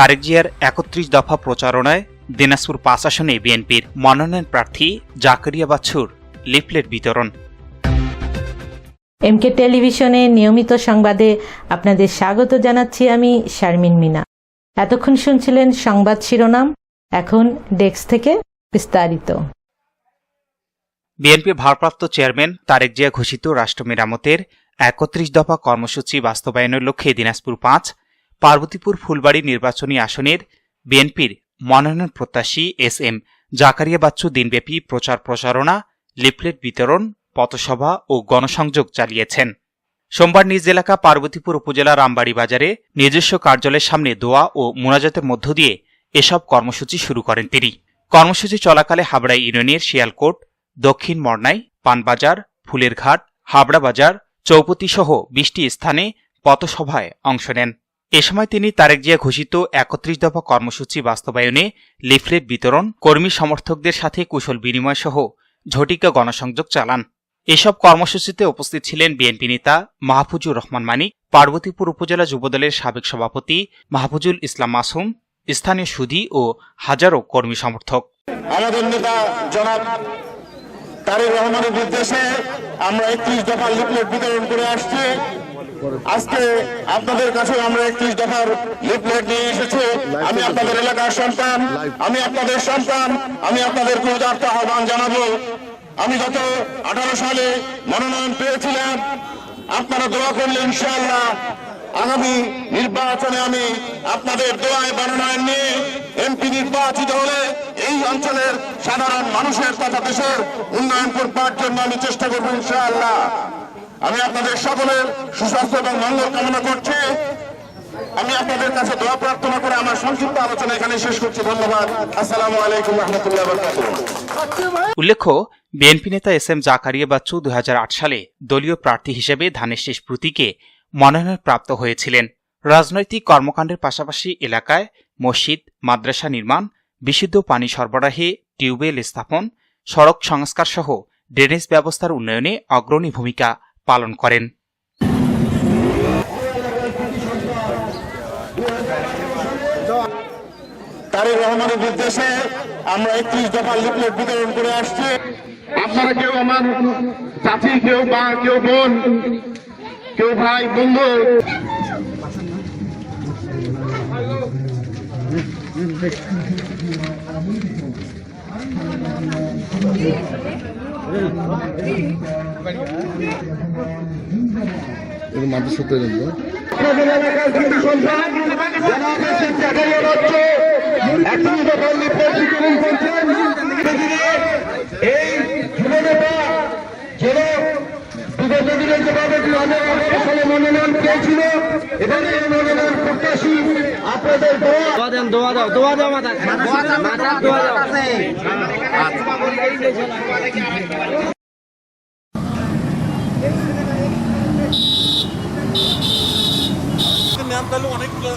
তারেক জিয়ার একত্রিশ দফা প্রচারণায় দিনাজপুর পাঁচ আসনে বিএনপির মনোনয়ন প্রার্থী জাকারিয়া বাচ্চুর লিফলেট বিতরণ। এমকে টেলিভিশনে নিয়মিত সংবাদে আপনাদের স্বাগত জানাচ্ছি আমি শারমিন মিনা। এতক্ষণ শুনছিলেন সংবাদ শিরোনাম এখন ডেস্ক থেকে বিস্তারিত। বিএনপি ভারপ্রাপ্ত চেয়ারম্যান তারেক জিয়া ঘোষিত রাষ্ট্র মেরামতের একত্রিশ দফা কর্মসূচি বাস্তবায়নের লক্ষ্যে দিনাজপুর পাঁচ পার্বতীপুর ফুলবাড়ি নির্বাচনী আসনের বিএনপির মনোনয়ন প্রত্যাশী এস এম জাকারিয়া বাচ্চু দিনব্যাপী প্রচার প্রচারণা লিফলেট বিতরণ, পথসভা ও গণসংযোগ চালিয়েছেন। সোমবার নিজ এলাকা পার্বতীপুর উপজেলা রামবাড়ি বাজারে নিজস্ব কার্যালয়ের সামনে দোয়া ও মোনাজাতের মধ্য দিয়ে এসব কর্মসূচি শুরু করেন তিনি। কর্মসূচি চলাকালে হাবড়া ইউনিয়নের শিয়ালকোট, দক্ষিণ মর্নাই, পানবাজার ফুলের ঘাট হাবড়া বাজার, চৌপতি সহ বিশটি স্থানে পথসভায় অংশ নেন। এ সময় তিনি তারেক জিয়া ঘোষিত একত্রিশ দফা কর্মসূচি বাস্তবায়নে লিফলেট বিতরণ, কর্মী সমর্থকদের সাথে কুশল বিনিময় সহ ঝটিকা গণসংযোগ চালান। এসব কর্মসূচিতে উপস্থিত ছিলেন বিএনপি নেতা মাহফুজুর রহমান মানিক, পার্বতীপুর উপজেলা যুবদলের সাবেক সভাপতি মাহফুজুল ইসলাম মাসুম, স্থানীয় সুধী ও হাজারো কর্মী সমর্থক। আমাদের নেতা জনাব তারেক রহমানের নির্দেশে আমরা একত্রিশ দফা লিফলেট বিতরণ করে আসছি। আজকে আপনাদের কাছে আমরা একত্রিশ দফার লিফলেট নিয়ে এসেছি। আমি আপনাদের এলাকার সন্তান, আমি আপনাদের সন্তান, আমি আপনাদের উদার্ত আহ্বান জানাব। আমি গত আঠারো সালে মনোনয়ন পেয়েছিলাম। আপনারা দোয়া করলে ইনশাআল্লাহ আগামী নির্বাচনে আমি আপনাদের দোয়ায় মনোনয়ন নিয়ে এমপি নির্বাচিত হলে এই অঞ্চলের সাধারণ মানুষের তথা দেশের উন্নয়ন করবার জন্য আমি চেষ্টা করব ইনশাআল্লাহ। আমি আপনাদের সকলের সুস্বাস্থ্য এবং মঙ্গল কামনা করছি। আমি আপনাদের কাছে দোয়া প্রার্থনা করে আমার সংক্ষিপ্ত আলোচনা এখানে শেষ করছি। ধন্যবাদ। আসসালামু আলাইকুম রহমতুল্লাহ উল্লেখ্য, বিএনপি নেতা এস এম জাকারিয়া বাচ্চু দু সালে দলীয় প্রার্থী হিসেবে ধানের শেষ প্রতীকে মনোনয়ন প্রাপ্ত হয়েছিলেন। রাজনৈতিক কর্মকাণ্ডের পাশাপাশি এলাকায় মসজিদ, মাদ্রাসা নির্মাণ, বিশুদ্ধ পানি সরবরাহে টিউবওয়েল স্থাপন, সড়ক সংস্কার সহ ড্রেনেজ ব্যবস্থার উন্নয়নে অগ্রণী ভূমিকা পালন করেন। তারেক রহমানের নির্দেশে আমরা একত্রিশ দফা লিফলেট বিতরণ করে আসছি। আপনারা কেউ আমার চাচি, কেউ মা, কেউ বোন, কেউ ভাই, বন্ধু। মাদ্রাসা তৈরি এই যুবনেতা যেন বিগত দিনে যেভাবে দু হাজার আঠারো সালে মনোনয়ন পেয়েছিল এবং এই মনোনয়ন প্রত্যাশী আপনাদের দোয়া দোয়া দেন দোয়া দাও। দোয়া দাও মাথা দোয়া দাও তাহলে অনেকগুলো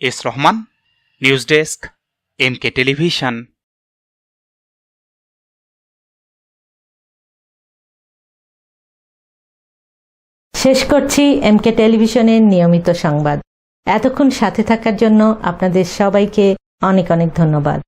S Rahman, news desk M K television. শেষ করছি এম কে টেলিভিশনের নিয়মিত সংবাদ। এতক্ষণ সাথে থাকার জন্য আপনাদের সবাইকে অনেক অনেক ধন্যবাদ।